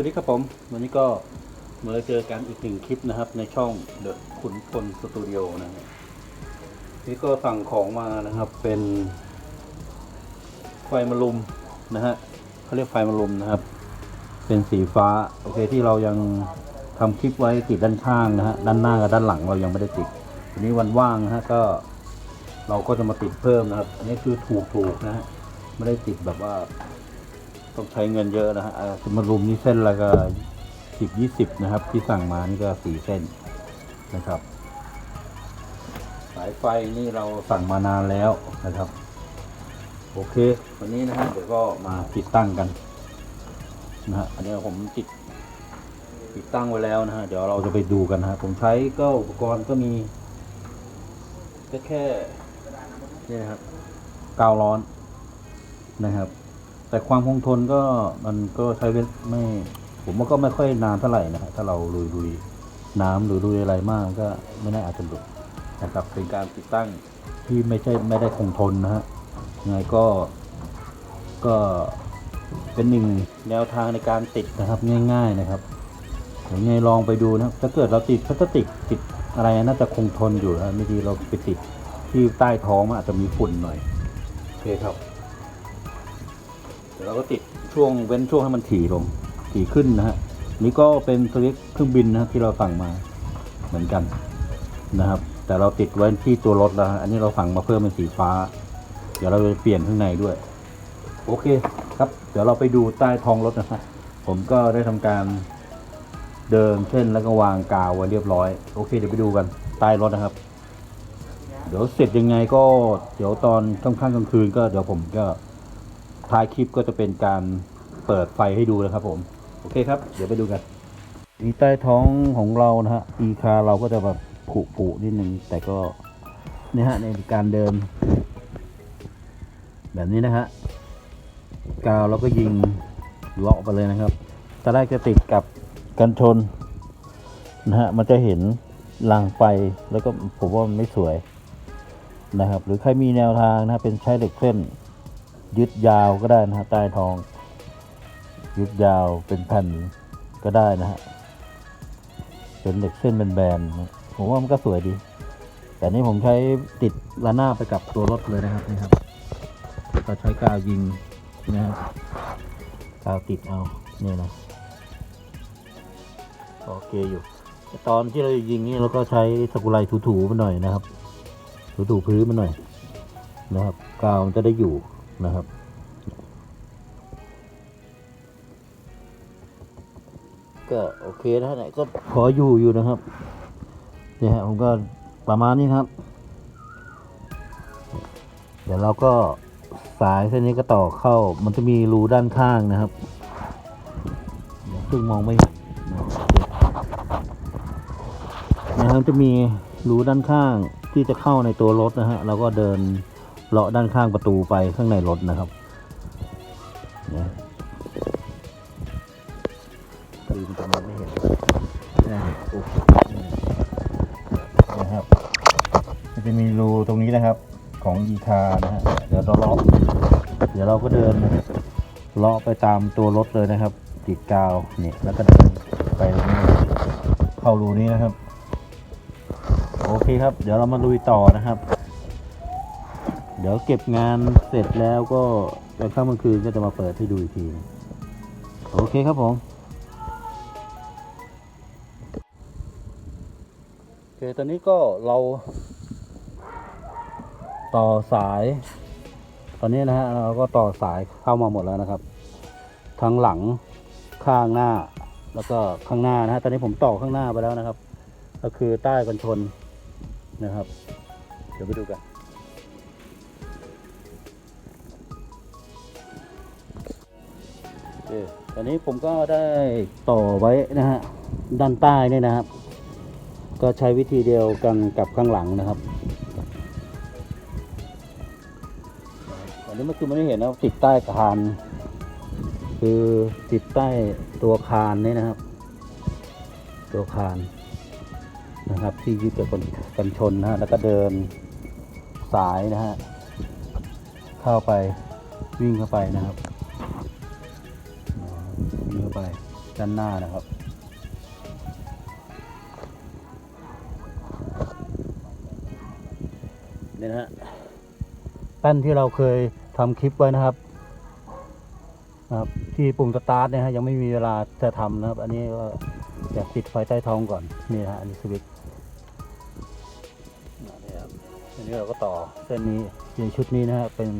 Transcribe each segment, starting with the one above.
วัสดีครับผม วันนี้ก็มาเจอกันอีกหนึ่งคลิปนะครับ ในช่องเดอะขุนพลสตูดิโอนะครับนี่ก็สั่งของมานะครับเป็นไฟมารุมนะฮะเขาเรียกไฟมารุมนะครับ เป็นสีฟ้าโอเคที่เรายังทำคลิปไว้ติดด้านข้างนะฮะด้านหน้ากับด้านหลังเรายังไม่ได้ติดวันนี้วันว่างนะฮะก็เราก็จะมาติดเพิ่มนะครับ อันนี้คือถูกๆนะฮะไม่ได้ติดแบบว่า ต้องใช้เงินเยอะนะฮะมารุมนี่เส้นละก็สิบยี่สิบนะครับ ที่สั่งมานี่ก็สี่เส้นนะครับ สายไฟนี่เราสั่งมานานแล้วนะครับ โอเค วันนี้นะฮะเดี๋ยวก็มาติดตั้งกันนะฮะอันนี้ผมติดติดตั้งไว้แล้วนะฮะเดี๋ยวเราจะไปดูกันนะฮะผมใช้ก็อุปกรณ์ก็มีก็แค่นี่นะครับกาวร้อนนะครับ แต่ความคงทนก็มันก็ใช้เวลไม่ ผมว่าก็ไม่ค่อยนานเท่าไหร่นะฮะถ้าเราลุยลุยน้ำหรือลุยอะไรมากก็ไม่น่าอาจจะหลุดนะครับเป็นการติดตั้งที่ไม่ใช่ไม่ได้คงทนนะฮะยังไงก็ก็เป็นหนึ่งแนวทางในการติดนะครับง่าย ๆนะครับเดี๋ยวยังไงลองไปดูนะครับถ้าเกิดเราติดพลาสติกติดอะไรน่าจะคงทนอยู่นะไม่ดีเราไปติดที่ใต้ท้องมันอาจจะมีฝุ่นหน่อยโอเคครับเดี๋ยวเราก็ติดช่วงเว้นช่วงให้มันถี่ลง ถี่ขึ้นนะฮะ นี่ก็เป็นสวิตช์เครื่องบินนะที่เราสั่งมาเหมือนกันนะครับ แต่เราติดไว้ที่ตัวรถแล้วฮะอันนี้เราสั่งมาเพิ่มเป็นสีฟ้า เดี๋ยวเราจะเปลี่ยนข้างในด้วย โอเคครับ เดี๋ยวเราไปดูใต้ท้องรถนะฮะ ผมก็ได้ทำการเดินเส้นแล้วก็วางกาวไว้เรียบร้อย โอเค เดี๋ยวไปดูกันใต้รถนะครับ เดี๋ยวเสร็จยังไงก็เดี๋ยวตอนค่ำๆกลางคืนก็เดี๋ยวผมก็ ท้ายคลิปก็จะเป็นการเปิดไฟให้ดูนะครับผม โอเคครับ เดี๋ยวไปดูกันนี่ใต้ท้องของเรานะฮะอีคาเราก็จะแบบผุผุนิดนึงแต่ก็เนี่ยฮะในการเดิน แบบนี้นะฮะกาวเราก็ยิงเลาะไปเลยนะครับตอนแรกจะติดกับกันชนนะฮะมันจะเห็นรางไฟแล้วก็ผมว่ามันไม่สวยนะครับ หรือใครมีแนวทางนะฮะเป็นใช้เหล็กเส้น ยึดยาวก็ได้นะฮะใต้ท้อง ยึดยาวเป็นแผ่นก็ได้นะฮะเป็นเหล็กเส้นเป็นแบนผมว่ามันก็สวยดี แต่นี่ผมใช้ติดระนาบไปกับตัวรถเลยนะครับนี่ครับก็ใช้กาวยิงนะครับกาวติดเอาเนี่ยนะโอเคอยู่ตอนที่เรายิงนี่เราก็ใช้สกุไลถูๆมันหน่อยนะครับ ถูๆพื้นมันหน่อยนะครับ กาวมันจะได้อยู่ นะครับ ก็โอเคนะฮะเนี่ยก็พออยู่อยู่นะครับเนี่ยฮะผมก็ประมาณนี้ครับ เดี๋ยวเราก็สายเส้นนี้ก็ต่อเข้า มันจะมีรูด้านข้างนะครับซึ่งมองไม่เห็นนะครับจะมีรูด้านข้างที่จะเข้าในตัวรถนะฮะเราก็เดิน เลาะด้านข้างประตูไปข้างในรถนะครับนะคือมันจะมองไม่เห็นนะนะครับมันจะมีรูตรงนี้นะครับของอีคานะฮะเดี๋ยวเราเลาะเดี๋ยวเราก็เดินเลาะไปตามตัวรถเลยนะครับติดกาวเนี่ยแล้วก็เดินไปนี้เข้ารูนี้นะครับ โอเคครับ เดี๋ยวเรามาลุยต่อนะครับ เดี๋ยวเก็บงานเสร็จแล้วก็ตอนค่ำกลางคืนก็จะมาเปิดให้ดูอีกที โอเคครับผม โอเค ตอนนี้ก็เรา ต่อสาย ตอนนี้นะฮะ เราก็ต่อสายเข้ามาหมดแล้วนะครับ ทั้งหลังข้างหน้า แล้วก็ข้างหน้านะฮะ ตอนนี้ผมต่อข้างหน้าไปแล้วนะครับ ก็คือใต้กันชนนะครับ เดี๋ยวไปดูกัน ตอนนี้ผมก็ได้ต่อไว้นะฮะด้านใต้นี่นะครับ ก็ใช้วิธีเดียวกันกับข้างหลังนะครับอันนี้เมื่อคืนไม่ได้เห็นนะติดใต้คาน คือติดใต้ตัวคานนี่นะครับ ตัวคานนะครับ ที่ยึดกับกันกันชนนะฮะแล้วก็เดินสายนะฮะเข้าไปวิ่งเข้าไปนะครับ ด้านหน้านะครับ นี่นะฮะแป้นที่เราเคยทำคลิปไว้นะครับครับที่ปุ่มสตาร์ทเนี่ยฮะยังไม่มีเวลาจะทำนะครับ อันนี้ก็อยากติดไฟใต้ท้องก่อนนี่นะฮะอันนี้สวิตช์นี่ครับอันนี้เราก็ต่อเส้นนี้ในชุดนี้นะฮะเป็น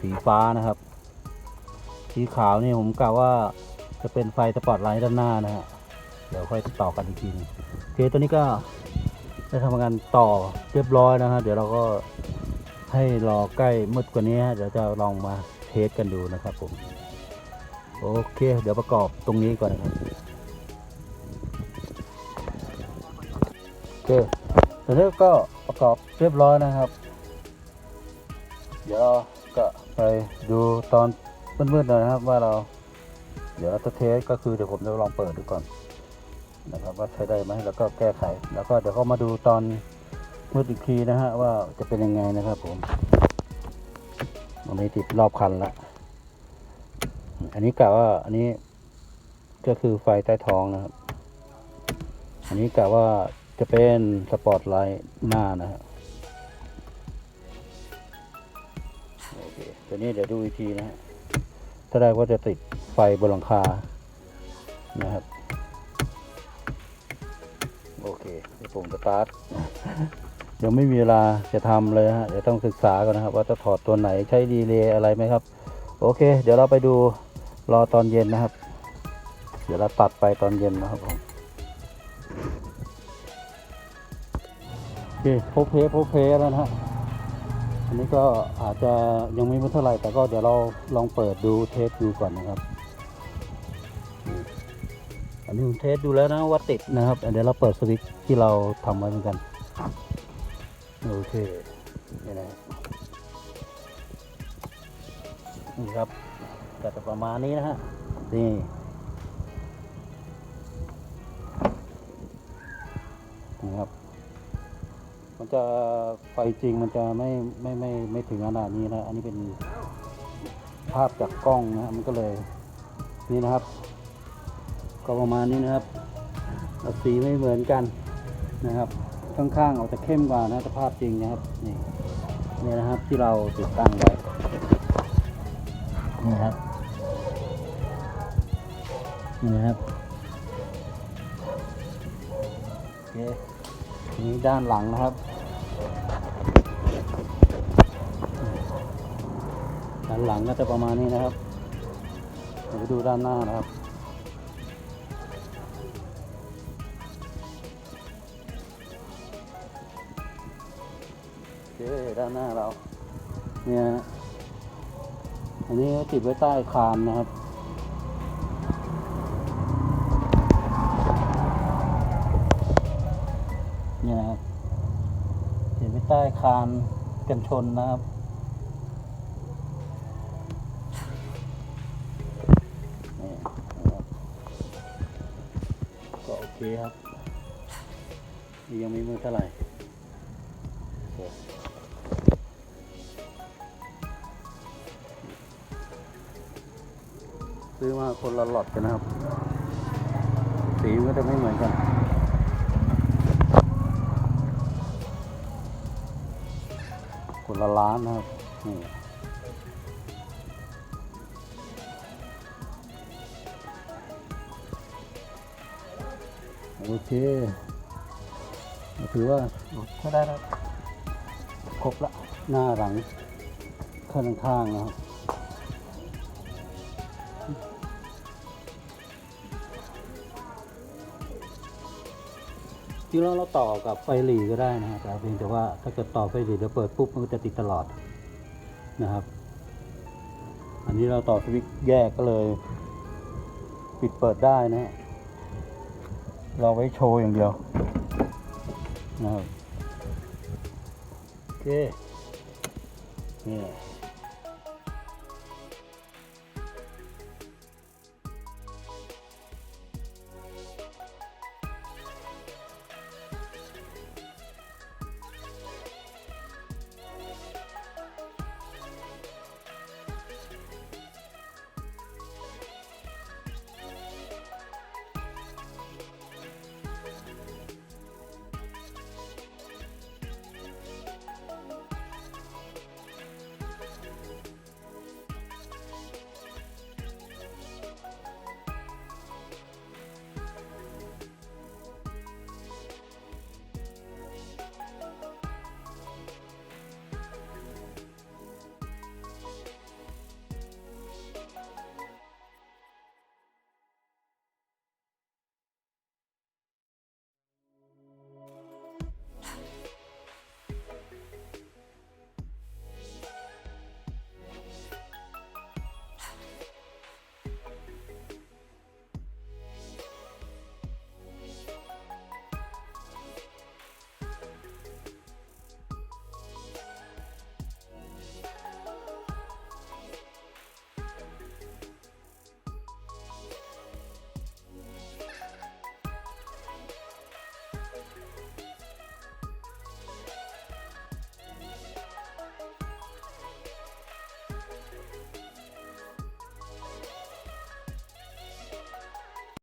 สีฟ้านะครับ สีขาวนี่ผมกล่าวว่า จะเป็นไฟสปอตไลท์ด้านหน้านะฮะเดี๋ยวค่อยต่อกันอีกทีนึงโอเคตัวนี้ก็ได้ทำงานต่อเรียบร้อยนะฮะเดี๋ยวเราก็ให้รอใกล้มืดกว่านี้ฮะเดี๋ยวจะลองมาเทสกันดูนะครับผมโอเค เดี๋ยวประกอบตรงนี้ก่อนนะครับโอเคตอนนี้ก็ประกอบเรียบร้อยนะครับ เดี๋ยวเราก็ไปดูตอนมืดๆหน่อยนะครับว่าเรา เดี๋ยวเราจะเทสก็คือเดี๋ยวผมจะลองเปิดดูก่อนนะครับว่าใช้ได้ไหมแล้วก็แก้ไข แล้วก็เดี๋ยวก็มาดูตอนมืดอีกทีนะฮะว่าจะเป็นยังไงนะครับผมวันนี้ติดรอบคันละอันนี้กะว่าอันนี้ก็คือไฟใต้ท้องนะครับ อันนี้กะว่าจะเป็นสปอตไลท์หน้านะฮะโอเคตัวนี้เดี๋ยวดูอีกทีนะฮะ ถ้าได้ว่าจะติดไฟบนหลังคานะครับ โอเคผมสตาร์ทยังไม่มีเวลาจะทำเลยฮะเดี๋ยวต้องศึกษาก่อนนะครับ ว่าจะถอดตัวไหนใช้ดีเลย์อะไรไหมครับ โอเค เดี๋ยวเราไปดูรอตอนเย็นนะครับ เดี๋ยวเราตัดไปตอนเย็นนะครับผมโอเคโพเพโพเพแล้วนะฮะ อันนี้ก็อาจจะยังไม่เท่าไหร่แต่ก็เดี๋ยวเราลองเปิดดูเทสดูก่อนนะครับ อันนี้ผมเทสดูแล้วนะว่าติดนะครับเดี๋ยวเราเปิดสวิตช์ที่เราทำไว้เหมือนกัน โอเคนี่นะนี่ครับก็จะประมาณนี้นะฮะนี่ มันจะไฟจริงมันจะไม่ไม่ไม่ไม่ถึงขนาดนี้นะ อันนี้เป็นภาพจากกล้องนะมันก็เลยนี่นะครับ ก็ประมาณนี้นะครับสีไม่เหมือนกันนะครับข้างๆออกจะเข้มกว่านะแต่ภาพจริงนะครับนี่นี่นะครับที่เราติดตั้งไว้นี่ครับนี่นะครับโอเคนี้ด้านหลังนะครับานหลังก็จะประมาณนี้นะครับเดี๋ยวไปดูด้านหน้านะครับโอเคด้านหน้าเราเนี่ยอันนี้ติดไว้ใต้คานนะครับเนี่ยนะครับติดไว้ใต้คานกันชนนะครับ นี่นะครับ ก็โอเคครับนี่ยังไม่มือเท่าไหร่ซื้อมาคนละหลอดกันนะครับ สีก็จะไม่เหมือนกัน คนละล้านนะครับนี่ โอเคถือว่าถ้าได้แล้วครบละหน้าหลังข้างข้างๆนะครับจริงแล้วเราต่อกับไฟหลีก็ได้นะฮะแต่เพียงแต่ว่าถ้าเกิดต่อไฟหลีแล้วเปิดปุ๊บมันก็จะติดตลอดนะครับ อันนี้เราต่อสวิตช์แยกก็เลย ปิดเปิดได้นะฮะ เราไว้โชว์อย่างเดียวนะครับโอเคนี่